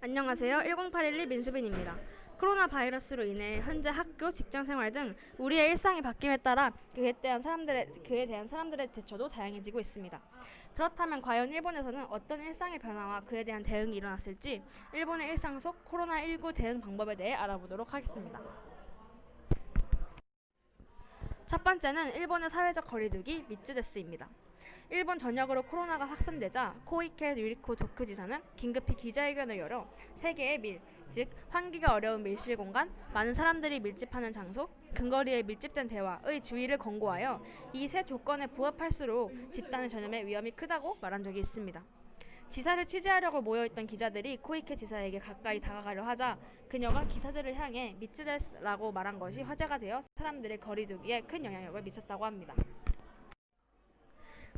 안녕하세요. 10812 민수빈입니다. 코로나 바이러스로 인해 현재 학교, 직장 생활 등 우리의 일상이 바뀜에 따라 그에 대한 사람들의 그에 대한 사람들의 대처도 다양해지고 있습니다. 그렇다면 과연 일본에서는 어떤 일상의 변화와 그에 대한 대응이 일어났을지 일본의 일상 속 코로나19 대응 방법에 대해 알아보도록 하겠습니다. 첫 번째는 일본의 사회적 거리두기 미츠데스입니다. 일본 전역으로 코로나가 확산되자 코이케 유리코 도쿄 지사는 긴급히 기자회견을 열어 세계의 밀, 즉 환기가 어려운 밀실 공간, 많은 사람들이 밀집하는 장소, 근거리에 밀집된 대화의 주의를 권고하여 이 세 조건에 부합할수록 집단의 전염의 위험이 크다고 말한 적이 있습니다. 지사를 취재하려고 모여있던 기자들이 코이케 지사에게 가까이 다가가려 하자 그녀가 기사들을 향해 미츠데스라고 말한 것이 화제가 되어 사람들의 거리두기에 큰 영향력을 미쳤다고 합니다.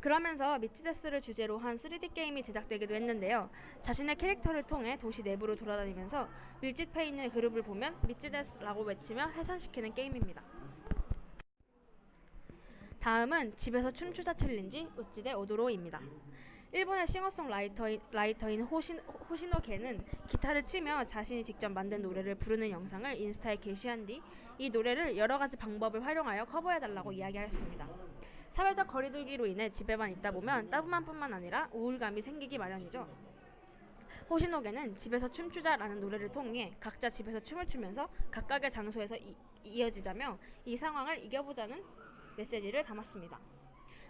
그러면서 미치데스를 주제로 한 3D 게임이 제작되기도 했는데요. 자신의 캐릭터를 통해 도시 내부로 돌아다니면서 밀집해 있는 그룹을 보면 미치데스라고 외치며 해산시키는 게임입니다. 다음은 집에서 춤추자 챌린지 우찌데 오도로입니다. 일본의 싱어송라이터인 라이터인 호신, 호시노게는 기타를 치며 자신이 직접 만든 노래를 부르는 영상을 인스타에 게시한 뒤 이 노래를 여러 가지 방법을 활용하여 커버해달라고 이야기하였습니다. 사회적 거리두기로 인해 집에만 있다 보면 따분함뿐만 아니라 우울감이 생기기 마련이죠. 호시노게는 집에서 춤추자라는 노래를 통해 각자 집에서 춤을 추면서 각각의 장소에서 이, 이어지자며 이 상황을 이겨보자는 메시지를 담았습니다.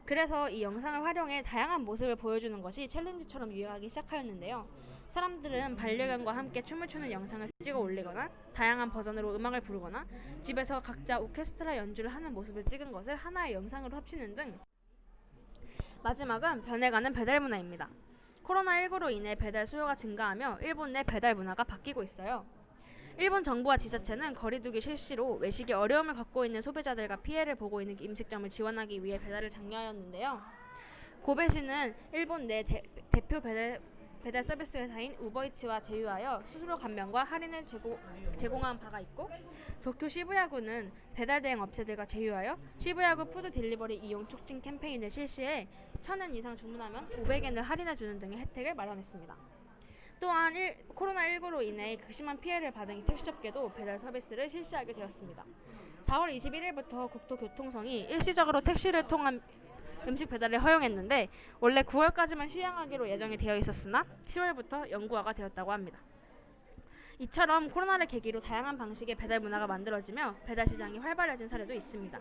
그래서 이 영상을 활용해 다양한 모습을 보여주는 것이 챌린지처럼 유행하기 시작하였는데요. 사람들은 반려견과 함께 춤을 추는 영상을 찍어 올리거나 다양한 버전으로 음악을 부르거나 집에서 각자 오케스트라 연주를 하는 모습을 찍은 것을 하나의 영상으로 합치는 등 마지막은 변해가는 배달 문화입니다. 코로나19로 인해 배달 수요가 증가하며 일본 내 배달 문화가 바뀌고 있어요. 일본 정부와 지자체는 거리두기 실시로 외식에 어려움을 겪고 있는 소비자들과 피해를 보고 있는 음식점을 지원하기 위해 배달을 장려하였는데요. 고베시는 일본 내 대, 대표 배달, 배달 서비스 회사인 우버이츠와 제휴하여 수수료 감면과 할인을 제공, 제공한 바가 있고 도쿄 시부야구는 배달 대행 업체들과 제휴하여 시부야구 푸드 딜리버리 이용 촉진 캠페인을 실시해 1000엔 이상 주문하면 500엔을 할인해 주는 등의 혜택을 마련했습니다. 또한 일, 코로나19로 인해 극심한 피해를 받은 택시업계도 배달 서비스를 실시하게 되었습니다. 4월 21일부터 국토교통성이 일시적으로 택시를 통한 음식 배달을 허용했는데 원래 9월까지만 시행하기로 예정이 되어 있었으나 10월부터 연구화가 되었다고 합니다. 이처럼 코로나를 계기로 다양한 방식의 배달 문화가 만들어지며 배달 시장이 활발해진 사례도 있습니다.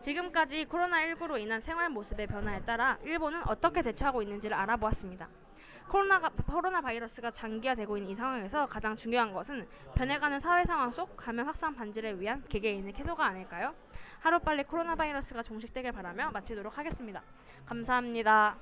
지금까지 코로나19로 인한 생활 모습의 변화에 따라 일본은 어떻게 대처하고 있는지를 알아보았습니다. 코로나가, 코로나 바이러스가 장기화되고 있는 이 상황에서 가장 중요한 것은 변해가는 사회 상황 속 감염 확산 방지를 위한 개개인의 태도가 아닐까요? 하루빨리 코로나 바이러스가 종식되길 바라며 마치도록 하겠습니다. 감사합니다.